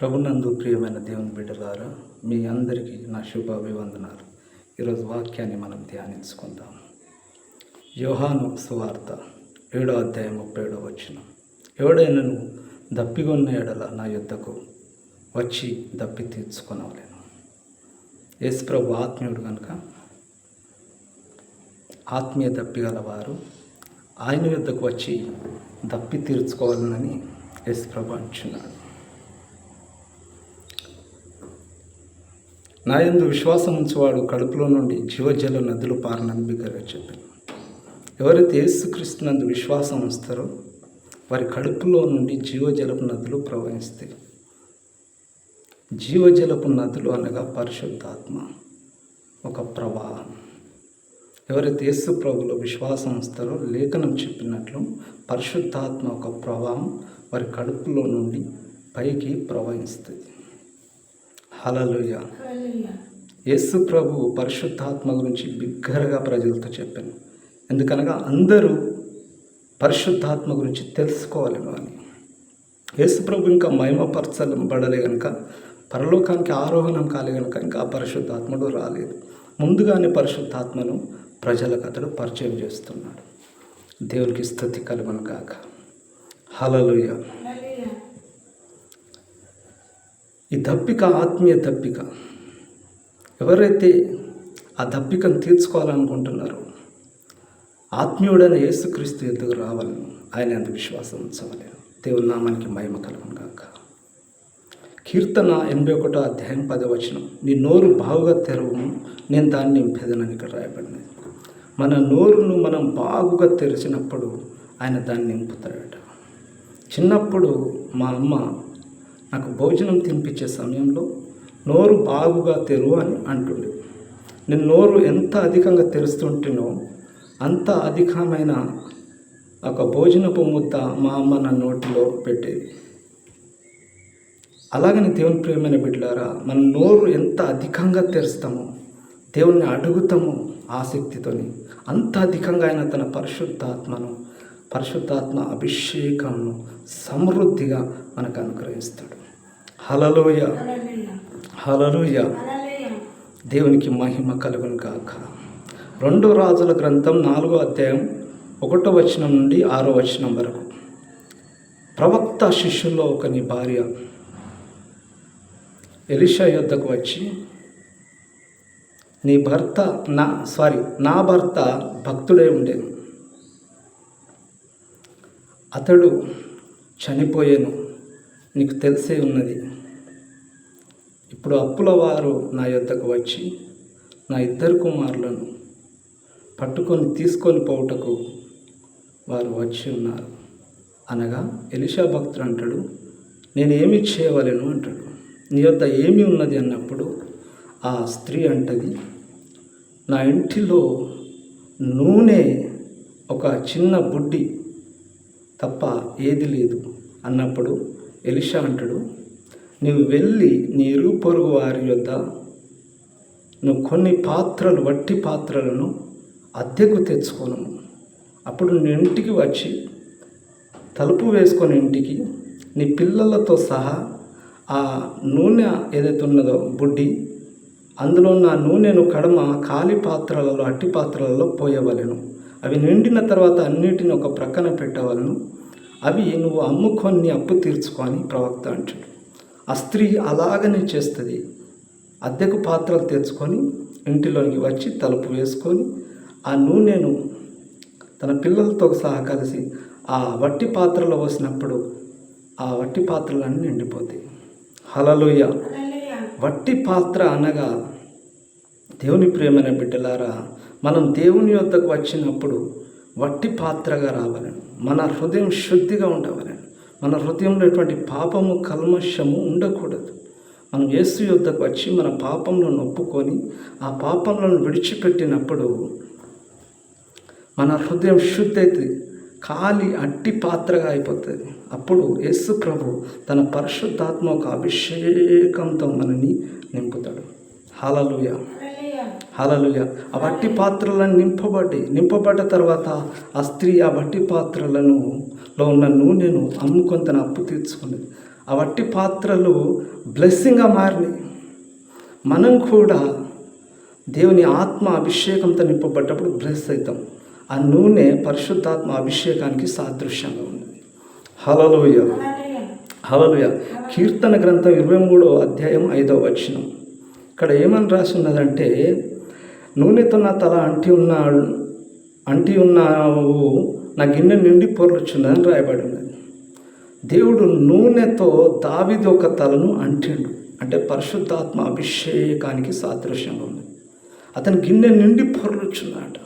ప్రభునందు ప్రియమైన దేవుని బిడ్డలారా మీ అందరికీ నా శుభాభివందనాలు. ఈరోజు వాక్యాన్ని మనం ధ్యానించుకుందాం. యోహాను సువార్త ఏడో అధ్యాయం ముప్పై ఏడో వచ్చిన ఎవడైనను దప్పిగొన్న ఎడల నా యుద్ధకు వచ్చి దప్పి తీర్చుకొనవలేను. యేసు ప్రభు ఆత్మీయుడు కనుక ఆత్మీయ దప్పిగలవారు ఆయన యుద్ధకు వచ్చి దప్పి తీర్చుకోవాలని యేసు ప్రభు అంటున్నాడు. నాయందు విశ్వాసం ఉంచువాడు కడుపులో నుండి జీవజల నదులు పారనని బిగ్గరగా చెప్పాను. ఎవరైతే యేసుక్రీస్తు నందు విశ్వాసం ఉంచుతారో వారి కడుపులో నుండి జీవజలపు నదులు ప్రవహిస్తాయి. జీవజలపు నదులు అనగా పరిశుద్ధాత్మ ఒక ప్రవాహం. ఎవరైతే యేసు ప్రభులో విశ్వాసం ఉంచుతారో లేఖనం చెప్పినట్లు పరిశుద్ధాత్మ ఒక ప్రవాహం వారి కడుపులో నుండి పైకి ప్రవహిస్తుంది హలలుయ యేసు ప్రభు పరిశుద్ధాత్మ గురించి బిగ్గరగా ప్రజలతో చెప్పాను. ఎందుకనగా అందరూ పరిశుద్ధాత్మ గురించి తెలుసుకోవాలని అని యేసు ప్రభు ఇంకా మహిమపరచబడలే కనుక పరలోకానికి ఆరోహణం కాలే కనుక ఇంకా పరిశుద్ధాత్ముడు రాలేదు. ముందుగానే పరిశుద్ధాత్మను ప్రజలకు అతడు పరిచయం చేస్తున్నాడు. దేవునికి స్థుతి కలుగును కాక హలలుయ ఈ దప్పిక ఆత్మీయ దప్పిక. ఎవరైతే ఆ దప్పికను తీర్చుకోవాలనుకుంటున్నారో ఆత్మీయుడైన యేసుక్రీస్తు ఎద్దుకు రావాలను ఆయన అంత విశ్వాసం ఉంచవలేను దేవుని నామానికి మహిమ కలుగును గాక. కీర్తన ఎనభై ఒకటో అధ్యాయం పదవచనం నీ నోరు బాగుగా తెరవము నేను దాన్ని నింపేదనని ఇక్కడ రాయబడింది. మన నోరును మనం బాగుగా తెరిచినప్పుడు ఆయన దాన్ని నింపుతాడట. చిన్నప్పుడు మా అమ్మ నాకు భోజనం తినిపించే సమయంలో నోరు బాగుగా తెరువు అని అంటుండే. నేను నోరు ఎంత అధికంగా తెరుస్తుంటేనో అంత అధికమైన ఒక భోజనపు ముద్ద మా అమ్మ నా నోటిలో పెట్టేది. అలాగని దేవుని ప్రియమైన బిడ్డలారా మన నోరు ఎంత అధికంగా తెరుస్తామో దేవుణ్ణి అడుగుతామో ఆసక్తితోని అంత అధికంగా ఆయన తన పరిశుద్ధాత్మను పరిశుద్ధాత్మ అభిషేకంను సమృద్ధిగా మనకు అనుగ్రహిస్తాడు. హలలోయ హలలోయ దేవునికి మహిమ కలుగును కాక రెండో రాజుల గ్రంథం నాలుగో అధ్యాయం ఒకటో వచనం నుండి ఆరో వచనం వరకు. ప్రవక్త శిష్యుల్లో ఒకని భార్య ఎలిషా యొద్దకు వచ్చి నీ భర్త నా సారీ నా భర్త భక్తుడే ఉండేను అతడు చనిపోయాను నీకు తెలిసే ఉన్నది. ఇప్పుడు అప్పుల వారు నా యొద్దకు వచ్చి నా ఇద్దరు కుమారులను పట్టుకొని తీసుకొని పోవుటకు వారు వచ్చి ఉన్నారు. అనగా ఎలిషా భక్తుడు అంటాడు నేను ఏమి చేయవలను? అంటాడు. నీ యొద్ద ఏమి ఉన్నది? అన్నప్పుడు ఆ స్త్రీ అంటది నా ఇంటిలో నూనె ఒక చిన్న బుడ్డి తప్ప ఏది లేదు. అన్నప్పుడు ఎలిషా అంటాడు నీవు వెళ్ళి నీ పొరుగు వారి యొద్ద నువ్వు కొన్ని పాత్రలు వట్టి పాత్రలను అద్దెకు తెచ్చుకోను. అప్పుడు నీ ఇంటికి వచ్చి తలుపు వేసుకొని ఇంటికి నీ పిల్లలతో సహా ఆ నూనె ఏదైతే ఉన్నదో బుడ్డి అందులో ఉన్న నూనెను కడమ ఖాళీ పాత్రలలో అట్టి పాత్రలలో పోయవలెను. అవి నిండిన తర్వాత అన్నిటిని ఒక ప్రక్కన పెట్టవలను. అవి నువ్వు అమ్ముకొని అప్పు తీర్చుకొని ప్రవక్త అంటాడు. ఆ స్త్రీ అలాగనే చేస్తుంది. అద్దెకు పాత్రలు తెచ్చుకొని ఇంటిలోనికి వచ్చి తలుపు వేసుకొని ఆ నూనెను తన పిల్లలతో సహా కలిసి ఆ వట్టి పాత్రలో పోసినప్పుడు ఆ వట్టి పాత్రలన్నీ నిండిపోతాయి. హలలుయ వట్టి పాత్ర అనగా దేవుని ప్రేమైన బిడ్డలారా మనం దేవుని యొద్దకు వచ్చినప్పుడు వట్టి పాత్రగా రావాలని మన హృదయం శుద్ధిగా ఉండవాలని మన హృదయంలో ఎటువంటి పాపము కల్మషము ఉండకూడదు. మనం యేసు యొద్దకు వచ్చి మన పాపంలో ఒప్పుకొని ఆ పాపంలో విడిచిపెట్టినప్పుడు మన హృదయం శుద్ధి అవుతుంది ఖాళీ అట్టి పాత్రగా అయిపోతుంది. అప్పుడు యేసు ప్రభు తన పరిశుద్ధాత్మ ఒక అభిషేకంతో మనని నింపుతాడు. హాలలుయా. హాలలుయ ఆ వట్టి పాత్రలను నింపబడి నింపబడ్డ తర్వాత ఆ స్త్రీ ఆ బట్టి పాత్రలను లో ఉన్న నూనెను అమ్ముకొని తన అప్పు తీర్చుకున్నది ఆ బట్టి పాత్రలు బ్లెస్సింగ్గా మారినాయి. మనం కూడా దేవుని ఆత్మ అభిషేకంతో నింపబడ్డప్పుడు బ్లెస్ అవుతాం. ఆ నూనె పరిశుద్ధాత్మ అభిషేకానికి సాదృశ్యంగా ఉంది. హలలోయ హలలుయ కీర్తన గ్రంథం ఇరవై మూడో అధ్యాయం ఐదవ వచనం. ఇక్కడ ఏమని రాసి ఉన్నదంటే నూనెతో నా తల అంటి ఉన్న అంటి ఉన్నావు నా గిన్నె నిండి పొర్లుచున్నదని రాయబడి ఉన్నది దేవుడు నూనెతో దావిది ఒక తలను అంటిండు. అంటే పరిశుద్ధాత్మ అభిషేకానికి సాదృశ్యంగా ఉంది. అతని గిన్నె నిండి పొర్లుచున్నాడు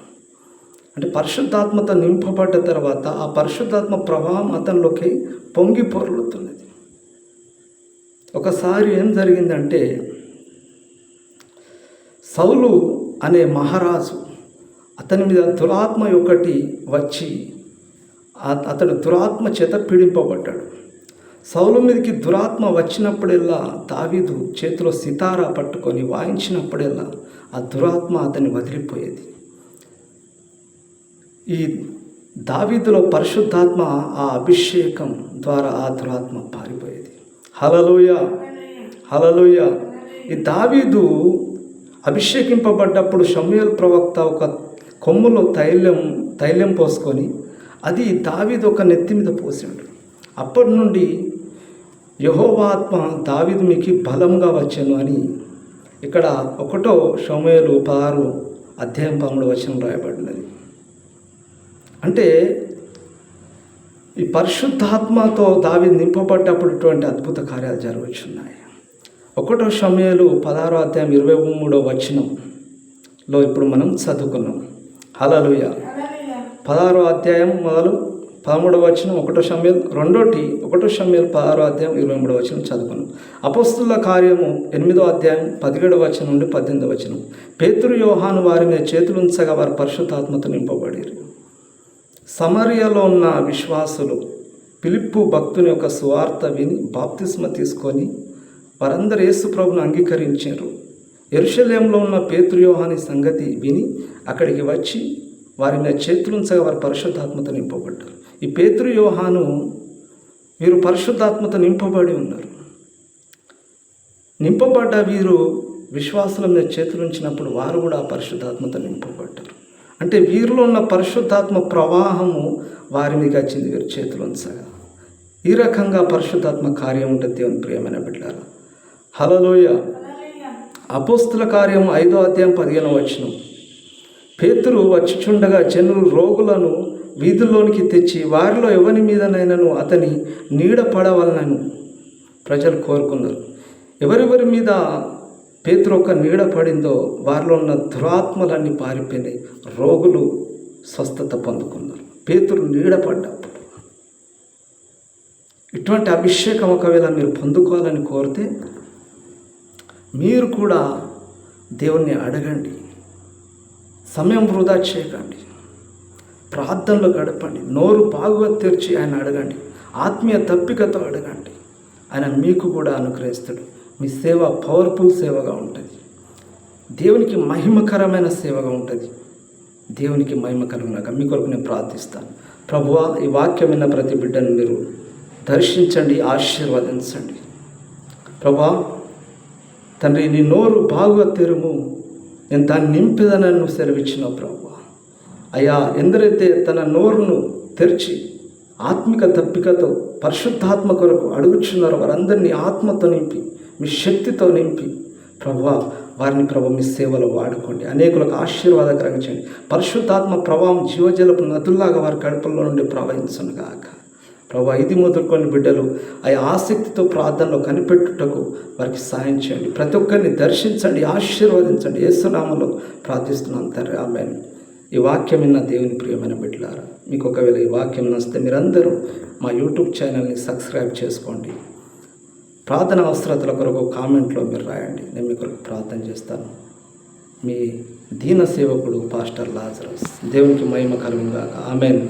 అంటే పరిశుద్ధాత్మతో నింపబడ్డ తర్వాత ఆ పరిశుద్ధాత్మ ప్రభావం అతనిలోకి పొంగి పొర్లుతున్నది. ఒకసారి ఏం జరిగిందంటే సౌలు అనే మహారాజు అతని మీద దురాత్మ ఒకటి వచ్చి అతడు దురాత్మ చేత పీడింపబడ్డాడు. సౌలు మీదకి దురాత్మ వచ్చినప్పుడల్లా దావీదు చేతిలో సితారా పట్టుకొని వాయించినప్పుడల్లా ఆ దురాత్మ అతన్ని వదిలిపోయేది. ఈ దావీదులో పరిశుద్ధాత్మ ఆ అభిషేకం ద్వారా ఆ దురాత్మ పారిపోయేది. హలలోయ హలలోయ ఈ దావీదు అభిషేకింపబడ్డప్పుడు షమ్యూల్ ప్రవక్త ఒక కొమ్ములో తైలం తైలం పోసుకొని అది దావీదు ఒక నెత్తి మీద పోసాడు. అప్పటి నుండి యహోవాత్మ దావీదు మీకు బలంగా వచ్చాను అని ఇక్కడ ఒకటో షమేలు పదహారు అధ్యాయం పదమూడు వచనం రాయబడినది. అంటే ఈ పరిశుద్ధాత్మతో దావి నింపబడ్డప్పుడు ఇటువంటి అద్భుత కార్యాలు జరగచ్చున్నాయి. ఒకటో సమయాలు పదహారో అధ్యాయం ఇరవై మూడో వచనంలో ఇప్పుడు మనం చదువుకున్నాం. హలలుయ పదహారో అధ్యాయం మొదలు పదమూడవ వచనం ఒకటో సమయం రెండోటి ఒకటో సమయం పదహారో అధ్యాయం ఇరవై మూడో వచనం చదువుకున్నాం. అపస్తుల కార్యము ఎనిమిదో అధ్యాయం పదిహేడవ వచనం నుండి పద్దెనిమిదవ వచనం. పేతురు యోహాను వారి మీద చేతులు ఉంచగా వారు పరిశుద్ధాత్మతో నింపబడారు. సమరియలో ఉన్న విశ్వాసులు పిలిప్పు భక్తుని యొక్క సువార్త విని బాప్తిస్మ తీసుకొని వారందరూ యేసు ప్రభుని అంగీకరించారు. ఎరుషలేంలో ఉన్న పేతృయోహాని సంగతి విని అక్కడికి వచ్చి వారిని చేతులుంచగా వారు పరిశుద్ధాత్మత నింపబడ్డారు. ఈ పేతృయోహాను వీరు పరిశుద్ధాత్మత నింపబడి ఉన్నారు. నింపబడ్డ వీరు విశ్వాసుల మీద చేతులుంచినప్పుడు వారు కూడా ఆ పరిశుద్ధాత్మత నింపబడ్డారు. అంటే వీరిలో ఉన్న పరిశుద్ధాత్మ ప్రవాహము వారి మీద వచ్చింది. వీరు చేతులుంచగా. ఈ రకంగా పరిశుద్ధాత్మ కార్యం ఉంటుంది దేవుని ప్రియమైన బిడ్డారా హలలోయ అపోస్తుల కార్యం ఐదో అధ్యాయం పదిహేను వచనం. పేతురు వచ్చిచుండగా జనులు రోగులను వీధుల్లోనికి తెచ్చి వారిలో ఎవరి మీదనైనాను అతని నీడ పడవలనను ప్రజలు కోరుకున్నారు. ఎవరెవరి మీద పేతురు ఒక నీడ పడిందో వారిలో ఉన్న దురాత్మలన్నీ పారిపోయినాయి. రోగులు స్వస్థత పొందుకున్నారు. పేతురు నీడ పడ్డప్పుడు. ఇటువంటి అభిషేకం ఒకవేళ మీరు పొందుకోవాలని కోరితే మీరు కూడా దేవుణ్ణి అడగండి. సమయం వృధా చేయకండి. ప్రార్థనలో గడపండి. నోరు బాగుగా తెరిచి ఆయన అడగండి. ఆత్మీయ తప్పికతో అడగండి. ఆయన మీకు కూడా అనుగ్రహిస్తాడు. మీ సేవ పవర్ఫుల్ సేవగా ఉంటుంది. దేవునికి మహిమకరమైన సేవగా ఉంటుంది. దేవునికి మహిమకరంగా మీ కొరకు నేను ప్రార్థిస్తాను. ప్రభువా ఈ వాక్యం విన్న ప్రతి బిడ్డను మీరు దర్శించండి ఆశీర్వదించండి. ప్రభా తండ్రి నీ నోరు బాగుగా తెరుము. నేను దాన్ని నింపేదని నువ్వు సెలవిచ్చినావు ప్రభు. అయ్యా ఎందరైతే తన నోరును తెరిచి ఆత్మిక తప్పికతో పరిశుద్ధాత్మ కొరకు అడుగుచున్నారో వారందరినీ ఆత్మతో నింపి మీ శక్తితో నింపి ప్రభు వారిని ప్రభు మీ సేవలో వాడుకోండి. అనేకులకు ఆశీర్వాదకరంగా చేయండి. పరిశుద్ధాత్మ ప్రభావం జీవజలపు నదుల్లాగా వారి కడుపుల్లో నుండి ప్రవహించను గాక. ప్రభు ఇది మొదలుకొని బిడ్డలు ఆ ఆసక్తితో ప్రార్థనలో కనిపెట్టుటకు వారికి సాయం చేయండి. ప్రతి ఒక్కరిని దర్శించండి ఆశీర్వదించండి. ఏసునామలో ప్రార్థిస్తున్నాను తండ్రి. ఆమె ఈ వాక్యం విన్న దేవుని ప్రియమైన బిడ్డలారా మీకు ఒకవేళ ఈ వాక్యం నచ్చితే మీరందరూ మా యూట్యూబ్ ఛానల్ని సబ్స్క్రైబ్ చేసుకోండి. ప్రార్థన అవసరతల కొరకు కామెంట్లో మీరు రాయండి. నేను మీ కొరకు ప్రార్థన చేస్తాను. మీ దీన సేవకుడు పాస్టర్ లాజరస్. దేవునికి మహిమ కలుగుగాక ఆమెన్.